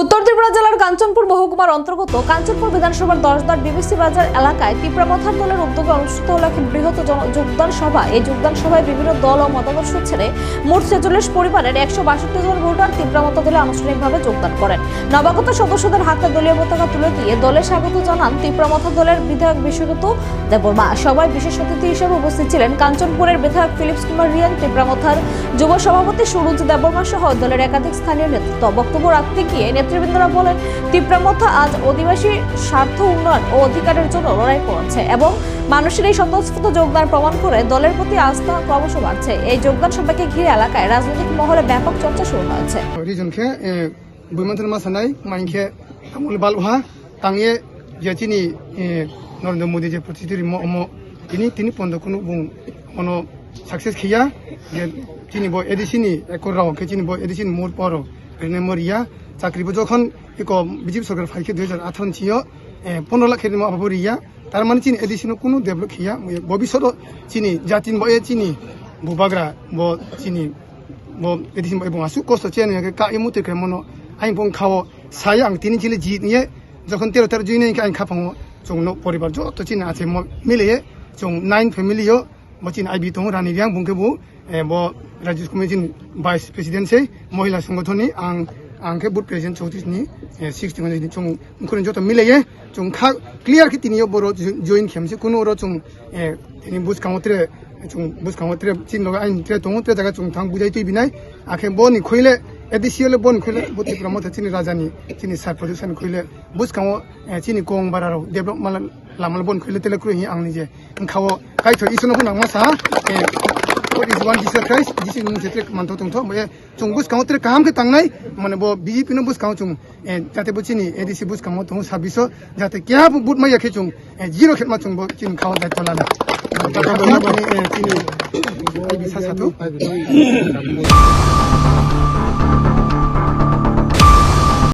উত্তর ত্রিপুরা জেলার কাঞ্চনপুর মহকুমার অন্তর্গত কাঞ্চনপুর বিধানসভার দশদার বিবিসি বাজার এলাকায় তীব্রামথার দলের উদ্যোগে অনুষ্ঠিত হল এক বৃহৎ যোগদান সভা। এই যোগদান সভায় বিভিন্ন দল ও মতাদর্শ ছেড়ে মোট ছেচল্লিশ পরিবারের একশো বাষট্টি জন ভোটার তীব্রামথা দলে আনুষ্ঠানিকভাবে যোগদান করেন। নবাগত সদস্যদের হাতে দলীয় পতাকা তুলে দিয়ে দলে স্বাগত জানান তীব্রামথা দলের বিধায়ক বিশ্বগত দেববর্মা। সবাই বিশেষ অতিথি হিসেবে উপস্থিত ছিলেন কাঞ্চনপুরের বিধায়ক ফিলিপস কুমার রিয়ান তীব্রামথার যুব সভাপতি সুরুজ দেববর্মা সহ দলের একাধিক স্থানীয় নেতৃত্ব বক্তব্য রাখতে গিয়ে নেতৃবৃন্দরা বলেন তীব্রামথা আজ অধিবাসী স্বার্থ উন্নয়ন ও অধিকারের জন্য লড়াই করছে এবং মানুষের এই স্বতঃস্ফূর্ত যোগদান প্রমাণ করে দলের প্রতি আস্থা ক্রমশ বাড়ছে। এই যোগদান সম্পর্কে ঘিরে এলাকায় রাজনৈতিক মহলে ব্যাপক চর্চা শুরু হয়েছে। নরেন্দ্র মোদী যে প্রতিটি তিনি তিনি পন্দ কোনো सक्सेस खिया ये चिनी बो एडिसिनी एको राव के चिनी बो एडिसिन मोर परो ग्रेने मोरिया চাকরি যখন এক বিজেপি সরকার ফাইকে দুই হাজার আঠারো চিও পনেরো লাখ খেয়ে আবার ইয়া তার মানে চিনি এদিসিনো কোনো ডেভেলপ খেয়া ভবিষ্যৎ চিনি জাতিন বয়ে চিনি বুবাগ্রা ব চিনি ব এদিসিন এবং আসু কষ্ট চেন কা এমু তে মন আইন বং খাও সাই আং তিনি চিলে জি নিয়ে যখন তেরো তেরো জুই নিয়ে আইন খাফাঙো চৌন পরিবার যত চিনি আছে মিলিয়ে চৌ নাইন ফ্যামিলিও मचिन आईबी तुम रानी रियांग बुंगे बु बो राज्य कमिटिन भाइस प्रेसिडेंट से महिला संगठन नि आं आंखे बुथ प्रेसिडेंट चौतीस नि सिक्सटी वन नि चुम उनको जो तो मिले ये चुम खा क्लियर की तिनी बोरो जोइन खेम से कुनो रो चुम तिनी बुझ काउंटर चुम बुझ काउंटर चिन लोग आइन त्रे तुम त्रे जगह चुम थांग बुझाई तुई बिनाई आखे बो नि खोइले এডিসিএলে বন খুলে বুতি প্রমোদ চিনি রাজানি চিনি সাই প্রডিউসান খুলে বুঝ কামো চিনি কং বারারও ডেভেলপ মালা lama bon khile tele kru hi angni je. khawo kai itu isuna nak nang sa What is one Jesus Christ? Jesus ini setrek mantau tungto. Mere cung bus kaung tre kaam ke tangai? mane bo bjp no bus kaung chung Jatuh bus ini, ini si bus kaung tungto habis jate kya bu but mai yakhe cung. Zero khet ma chung bo chin khawo dah tola na ta ta bo ni chini ai bisa sa tu